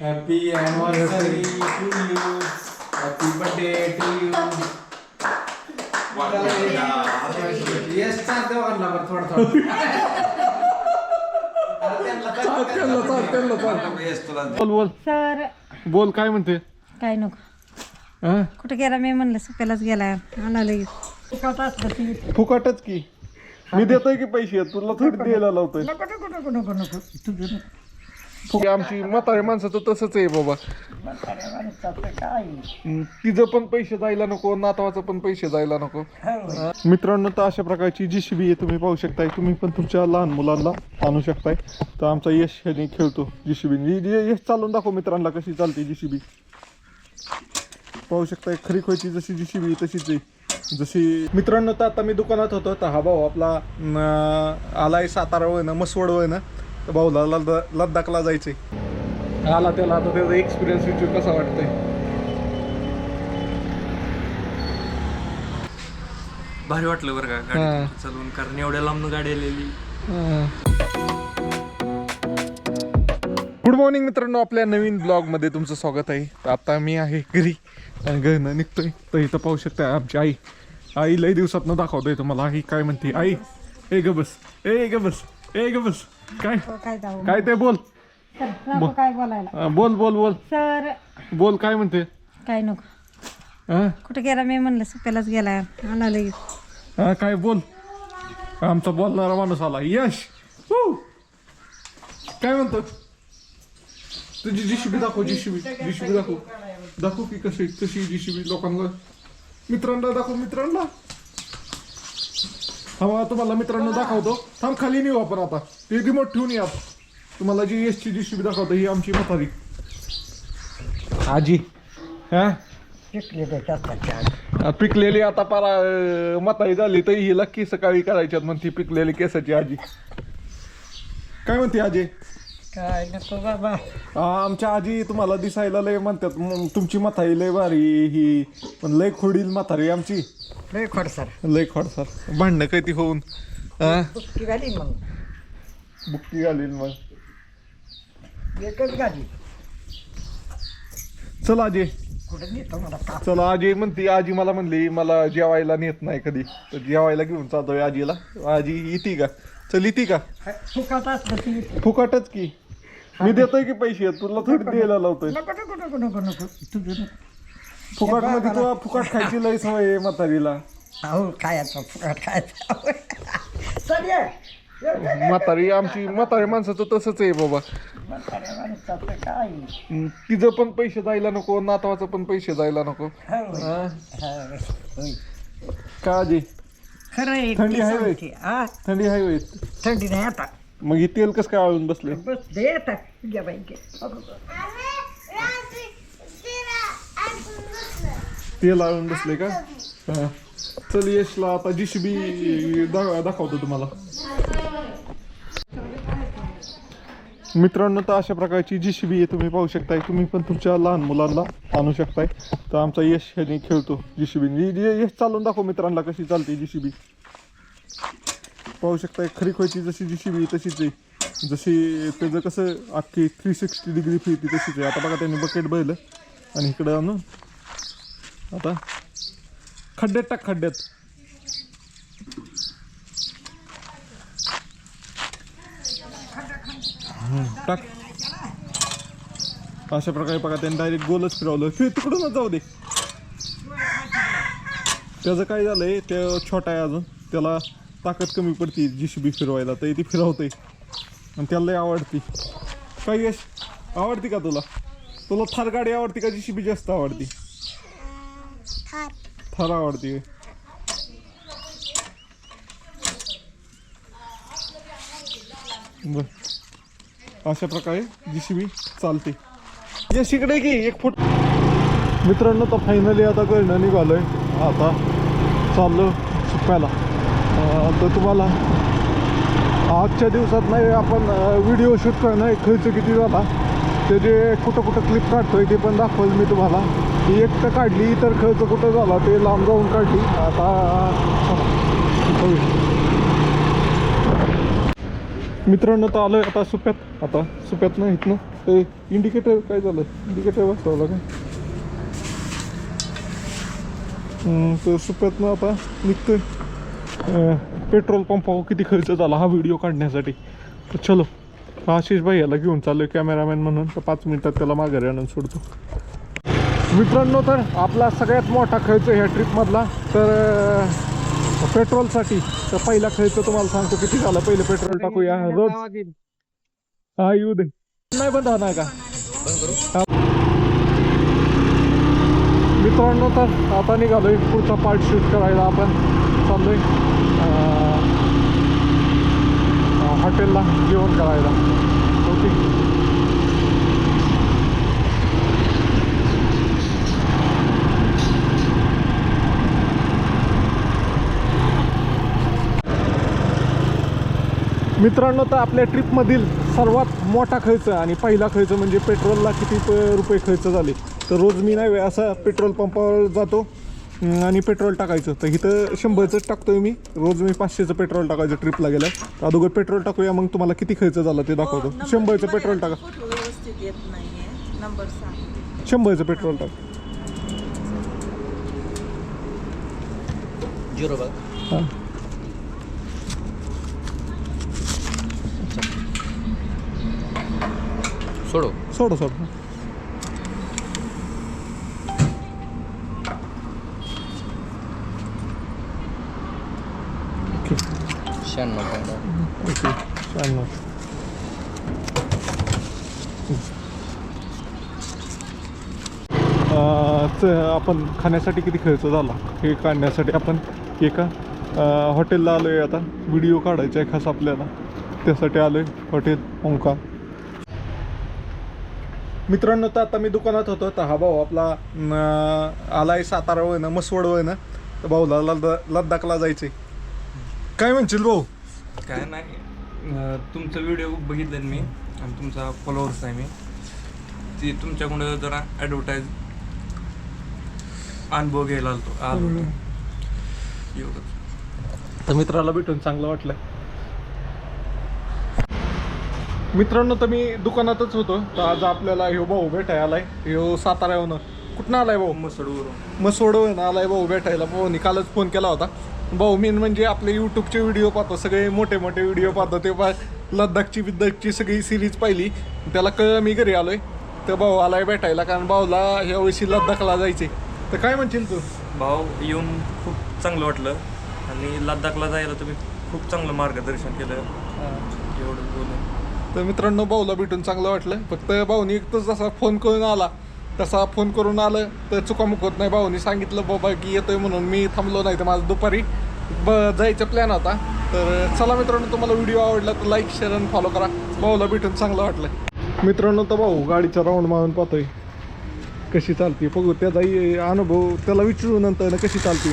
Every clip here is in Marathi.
Happy anniversary to you happy birthday to you yes चालतं वाढला बरं थोडं थोडं. बोल बोल. सर. बोल काय म्हणते? काय नको? कुठे गेला मी म्हणलं सुप्यालाच गेला आला लगेच. फुकटच की. मी देतोय की पैसे? तुला थोडी द्यायला लावतोय. नको नको नको नको नको. तुझं फुक- आमची म्हातारे माणसाचं तसंच आहे बाबा. हम्म, तिचं पण पैसे जायला नको नातवाचं पण पैसे जायला नको. मित्रांनो तर अशा प्रकारची जी शिबी आहे तुम्ही पाहू शकताय. तुम्ही पण तुमच्या लहान मुलांना आणू शकताय. तर आमचा यश ह्याने खेळतो जी शिबी यश चालून दाखव मित्रांना कशी चालते जी शिबी पाहू शकताय खरी खोयची जशी जी शिबी आहे तशीच आहे. जशी मित्रांनो तर आता मी दुकानात होतो. तर हा भाऊ आपला आलाय सातारा वय ना मसवड वय ना तर भाऊला लद्दा- लद्दाखला जायचंय. आला त्याला आता त्याचा एक्सपिरियन्स विचार कसा वाटतंय? भारी वाटलं बरं का. गाडी चालवून कारण एवढ्या लांब गाडी आलेली. गुड मॉर्निंग मित्रांनो आपल्या नवीन ब्लॉगमध्ये तुमचं स्वागत आहे. तर आता मी आहे घरी आणि घरनं निघतोय. तर इथं पाहू शकता आमची आई. आई लई दिवसातनं दाखवतोय तुम्हाला. आई काय म्हणते? आई ए ग बस ए ग बस. ए ग बस. काय? काय जाऊ. काय ते बोल. नको काय बोलायला. हा, बोल बोल बोल. सर. बोल काय म्हणते? काय नको. हा? कुठे गेला मी म्हणलं सुप्यालाच गेला आला लगेच. हा काय बोल. आमचा बोलणारा माणूस आला. यश! हू. काय म्हणतो? तुझी जीशीबी दाखव जीशीबी जीशीबी दाखव. दाखव की कशी कशी जीशीबी लोकांना मित्रांना दाखव मित्रांना. हा तुम्हाला मित्रांनो दाखवतो. थांब खाली नेऊ आपण आता. ते रिमोट ठेवून या तुम्हाला जी एसची जीशीबी दाखवतो ही आमची म्हातारी. आजी. हा? पिकलेली आता पारा म्हातारी झाली तर हिला केस काळी करायच्यात म्हणते पिकलेली केसाची आजी. काय म्हणते आजी? काय नको बाबा. आमच्या आजी तुम्हाला दिसायला लय म्हणतात तुमची म्हातारी लय भारी ही पण लय खोडील म्हातारी आमची. लय खोड सर. लय खोड सर. भांडणं काही ती होऊन बुक्की घाली मग. बुक्की घालील मग. एकच गाडी चल आजी. कुठे नेतो मला का चला आजी म्हणते आजी मला म्हणली मला जेवायला नेत नाही कधी. तर जेवायला घेऊन जातोय आजीला. आजी येते का? चल येते का? फुकाट असलं फुकटच की. मी देतोय की पैसे? तुला थोडी द्यायला लावतोय. नको नको नको नको नको. तुझं नको फुकटमध्ये तुला फुकट खायची लय सवय आहे म्हातारीला. अहो खायचं फुकाट खायचं? चल ये. म्हातारी आमची म्हातारी माणसाचं तसंच आहे बाबा. माणसाचं काय हम्म, तिचं पण पैसे जायला नको नातवाचं पण पैसे जायला नको. हो. हा? हा, होय. का आजी खरं आहे थंडी ते आहे होय? सांगते. हा, थंडी आहे होय. थंडी नाही आता. मग हे तेल कसं काय आळून बसले बस दे आता. तुझ्या बाईके तेल आळून बसले का? हा. चल यशला आता जीसीबी दाखवतो तुम्हाला. मित्रांनो तर अशा प्रकारची जीसीबी आहे तुम्ही पाहू शकताय. तुम्ही पण तुमच्या लहान मुलांना आणू शकताय. तर आमचा यश ह्याने खेळतो जीसीबी यश चालून दाखव मित्रांना कशी चालते जीसीबी पाहू शकता खरी खोयची जशी जीसीबी आहे तशीच आहे. जशी त्याचं कसं अख्खी थ्री सिक्स्टी डिग्री फिरती तशीच आहे. आता बघा त्यांनी बकेट बैलं आणि इकडं आणून आता खड्ड्यात टाक खड्ड्यात. टाक. अशा प्रकारे बघा त्यांनी डायरेक्ट गोलच फिरवलं. फिर तिकडूनच जाऊ दे. त्याचं काय झालंय ते छोटा आहे अजून. त्याला ताकद कमी पडती जी सी बी फिरवायला तर ती फिरवते. आणि त्याला लय आवडती. काय यश? आवडती का तुला? तुला थार गाडी आवडती का जी सी बी जास्त आवडती? थार. आवडती. बर. अशा प्रकारे जी सी बी चालते. यश इकडे की एक फूट. मित्रांनो तर फायनली आता कळणं निघालोय. आता चाललो सुप्याला अं, तर तुम्हाला? आजच्या दिवसात नाही आपण व्हिडिओ शूट करणं खर्च किती झाला? त्याचे कुठं कुठं क्लिप काढतो आहे ते पण दाखवल मी तुम्हाला. ती एक तर काढली तर खर्च कुठं झाला ते लांब जाऊन काढली. आता मित्रांनो तर आलोय आता सुप्यात. आता सुप्यात नाही इथनं. ते इंडिकेटर काय झालं इंडिकेटर बसवलं का तर सुप्यातनं आता निघतोय. पेट्रोल पंपावर किती खर्च झाला हा व्हिडिओ काढण्यासाठी? तर चलो आशिष भाई याला घेऊन चाललोय कॅमेरामॅन म्हणून. तर पाच मिनिटात त्याला माघारी आणून सोडतो. मित्रांनो तर आपला सगळ्यात मोठा खर्च ह्या ट्रिपमधला तर पेट्रोलसाठी तर पहिला खर्च तुम्हाला सांगतो किती झाला. पहिले पेट्रोल टाकूया. रोज. हा येऊ दे. नाही बंद होणार का. मित्रांनो तर आता निघालोय पुढचा पार्ट शूट करायला आपण. चाललोय. आहे हॉटेलला जेवण करायला. ओके. मित्रांनो तर आपल्या ट्रिपमधील सर्वात मोठा खर्च आणि पहिला खर्च म्हणजे पेट्रोलला किती रुपये खर्च झाले? तर रोज मी नाही असा पेट्रोल पंपावर जातो. आणि पेट्रोल टाकायचं. तर इथं शंभरचंच टाकतोय मी. रोज मी पाचशेचं पेट्रोल टाकायचं ट्रिपला गेलं तर अगोदर पेट्रोल टाकूया मग तुम्हाला किती खर्च झाला ते दाखवतो. शंभरचं पेट्रोल टाका. फोटो व्यवस्थित येत नाहीये. नंबर सांग. शंभरचं पेट्रोल टाक. झिरो हां. सोडो सोडो सोडो ओके शहाण्णव. ओके शहाण्णव अं, आपण खाण्यासाठी किती खर्च झाला? हे काढण्यासाठी आपण एका हॉटेलला आलो आहे आता. व्हिडिओ काढायचा आहे खास आपल्याला. त्यासाठी आलो आहे हॉटेल ओंकार मित्रांनो तर आता मी दुकानात होतो. तर हा भाऊ आपला आला आहे सातारा वळणं मसवड वळणं. तर भाऊला लद्दा लद्दाखला आहे काय म्हणशील भाऊ? काय नाही. अं, तुमचं व्हिडिओ बघितलं मी आणि तुमचा फॉलोअर्स आहे मी. ती तुमच्याकडं जरा ॲडव्हर्टाईज अनुभव घ्यायला आलतो. आलो होतो. एवढंच. तर मित्राला भेटून चांगलं वाटलं. मित्रांनो तर मी दुकानातच होतो. तर आज आपल्याला ह्यो भाऊ भेटाय आलाय. ह्यो सातारा येऊन कुठनं आलाय भाऊ? मसडवरून. मग सोडवून आलाय भाऊ भेटायला. भाऊनी कालच फोन केला होता. भाऊ मी म्हणजे आपले यूट्यूबचे व्हिडिओ पाहतो. सगळे मोठे मोठे व्हिडिओ पाहतो. ते पा लद्दाखची बिद्दाखची सगळी सिरीज पाहिली. त्याला कळ मी घरी आलोय. तर भाऊ आलाय भेटायला. कारण भाऊला ह्या वर्षी लद्दाखला जायचे तर काय म्हणशील तू? भाऊ येऊन खूप चांगलं वाटलं. आणि लद्दाखला जायला तुम्ही खूप चांगलं मार्गदर्शन केलं. एवढं बोलून. तर मित्रांनो भाऊला भेटून चांगलं वाटलं. फक्त भाऊनी एकच जसा फोन करून आला. तसा फोन करून आलं तर चुकामुक होत नाही. भाऊनी सांगितलं बाबा की येतोय म्हणून मी थांबलो नाही तर माझं दुपारी ब जायचा प्लॅन होता. तर चला मित्रांनो तुम्हाला व्हिडिओ आवडला तर लाईक शेअर आणि फॉलो करा. भाऊला भेटून चांगलं वाटलं. मित्रांनो तर भाऊ गाडीचा राऊंड मारून पाहतोय. कशी चालते? बघू त्याचाही अनुभव त्याला विचारू नंतर ना कशी चालते?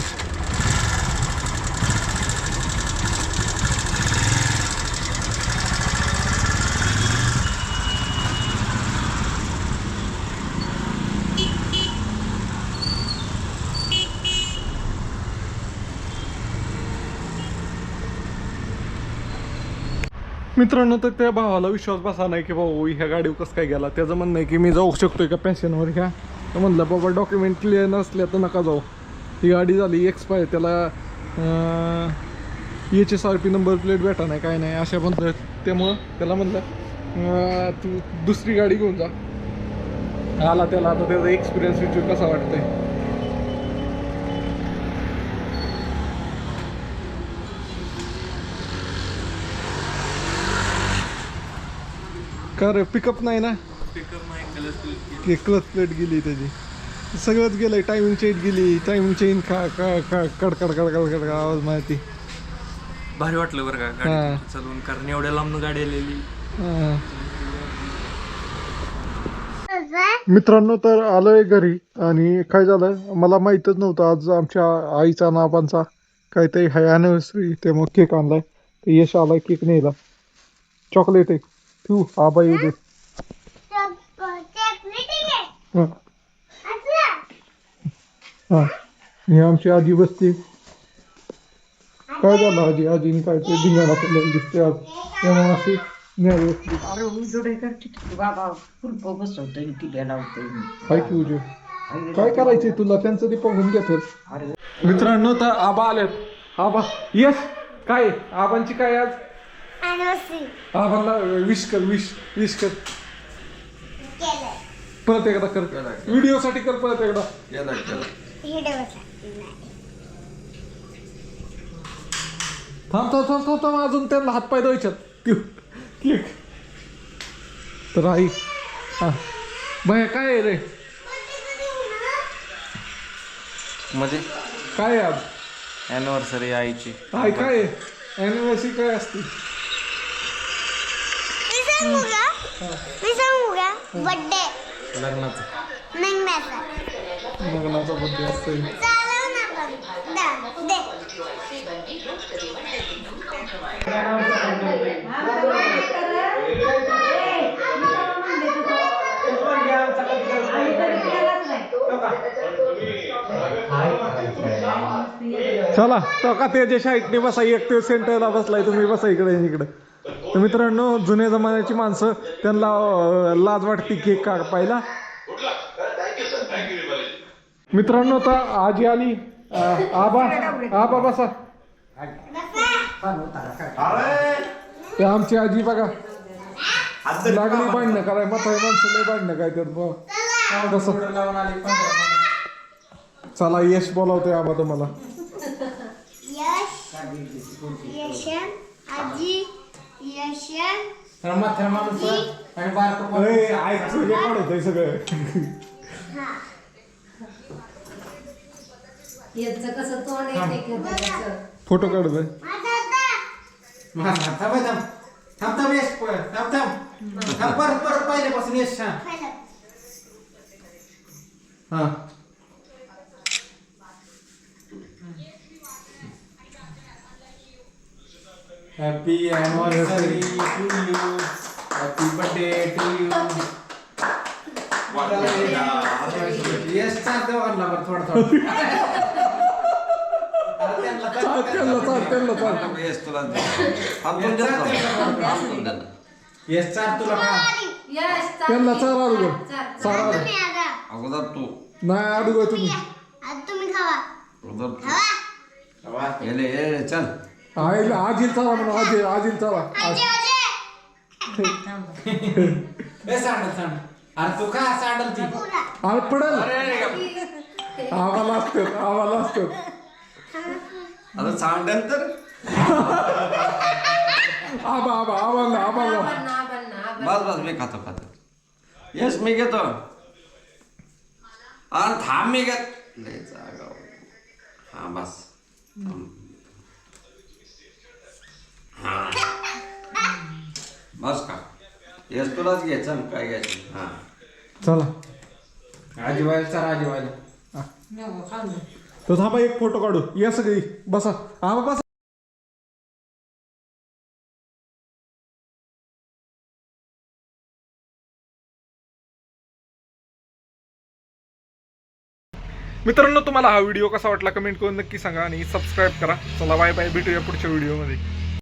मित्रांनो तर त्या भावाला विश्वास बसा नाही की भाऊ ह्या गाडीवर कसं काय गेला? त्याचं म्हणणं आहे की मी जाऊ शकतोय का पॅशनवर ह्या? तर म्हणलं बाबा डॉक्युमेंट क्लिअर नसल्या तर नका जाऊ. ही गाडी झाली एक्सपायर त्याला H S R P number plate भेटा नाही काय नाही अशा म्हणतात त्यामुळं त्याला म्हणलं तू दुसरी गाडी घेऊन जा. आला त्याला आता त्याचा एक्सपिरियन्स विचार कसा वाटतंय? का रे पिकअप नाही ना? नाही कलर क्लच प्लेट गेली त्याची. सगळंच गेलंय टायमिंग चेन गेली टायमिंग चेन का का का कड कड कड कड कड आवाज माहिती भारी वाटलं बरं का हा. चालवून कारण एवढ्या लांबनं गाडी आलेली. हा. मित्रांनो तर आलोय घरी आणि काय झालं? मला माहीतच नव्हतं आज आमच्या आईचा नापांचा काहीतरी हाय अॅनिव्हर्सरी त्यामुळे केक आणलाय. तर यश आलाय केक न्यायला. चॉकलेट तू आबा येऊ दे. हा. आमची आजी बसते. काय झालं आजी? आजीने काय ते धिंगाणा केलेला दिसते आज. त्यामुळे अशी नाही व्यवस्थित. अरे उजोडे करते बाबा कुलप बसवतोय टिल्या लावतोय मी काय की उजू. काय करायचंय तुला? त्यांचं ते बघून घेतात मित्रांनो तर आबा आलेत. आबा यस काय? आबांची काय आज? आबांना विश कर विश विश कर. परत एकदा कर. व्हिडिओ साठी कर परत एकदा. थांब थांब थांब थांब थांब अजून त्यांना हातपाय द्यायच्यात क्लिक. तर आई हा. भया काय आहे रे? मध्ये काय आहे आज? अॅनिव्हर्सरी आईची. काय काय आहे? अॅनिव्हर्सरी काय असते? सांगू का मी सांगू का बर्थडे लग्नाचं. नंगण्याचा लग्नाचा बड्डे असतो चालव ना पण. दा दे. चला. तो का त्याच्या शाईटने बसा एक ते सेंटरला बसलाय तुम्ही बसा इकडे इकडे. तर मित्रांनो जुन्या जमान्याची माणसं त्यांना लाज वाटते केक कापायला मित्रांनो आता आजी आली. आबा आबा बसा ते आमची आजी बघा. लागली बांधणं काय म्हातारी माणसं लय बांधणं काय तर कसं चला यश बोलावतोय आबा तुम्हाला. आजी आणि बारकं अरे. ऐक होतंय सगळं. याचं कसं तोंड येते त्याचं फोटो काढतोय माझा थांब थांब थांब. थांब यश थांब थांब. थांब परत परत पहिल्यापासून यश हा. Happy anniversary to you happy birthday to you Yash चार देवांना बरं थोडं थोडं अरे त्यांना चाल चाल चार देवांना. यश चार तुला का त्यांना चाल अडुगो चाल अडुगो तुम्ही आता. अगोदर तू. नाही अडुगो तुम्ही. आता तुम्ही खावा. अगोदर तू. खावा. येले ये चल. आईला आजील चाला म्हणून आजी आजील चाला. आजी आजी. ए सांडल सांडल. अरे तू का सांडल ती? अरे पडल आम्हाला असतात आम्हाला असतात आता सांगेल तर? आबा आबा आम्हाला आम्हाला बस बस मी खातो खातो. येस मी घेतो. आणि थांब मी घेत लय जागा हा बस. बस का? येस तुलाच घे चल काय घ्यायचं? हा. चला. चार आजी व्हायला तर थांबा एक फोटो काढू. या सगळी. बसा. आबा बसा. मित्रांनो तुम्हाला हा व्हिडिओ कसा वाटला कमेंट करून नक्की सांगा आणि सबस्क्राईब करा. चला बाय बाय भेटूया पुढच्या व्हिडिओमध्ये.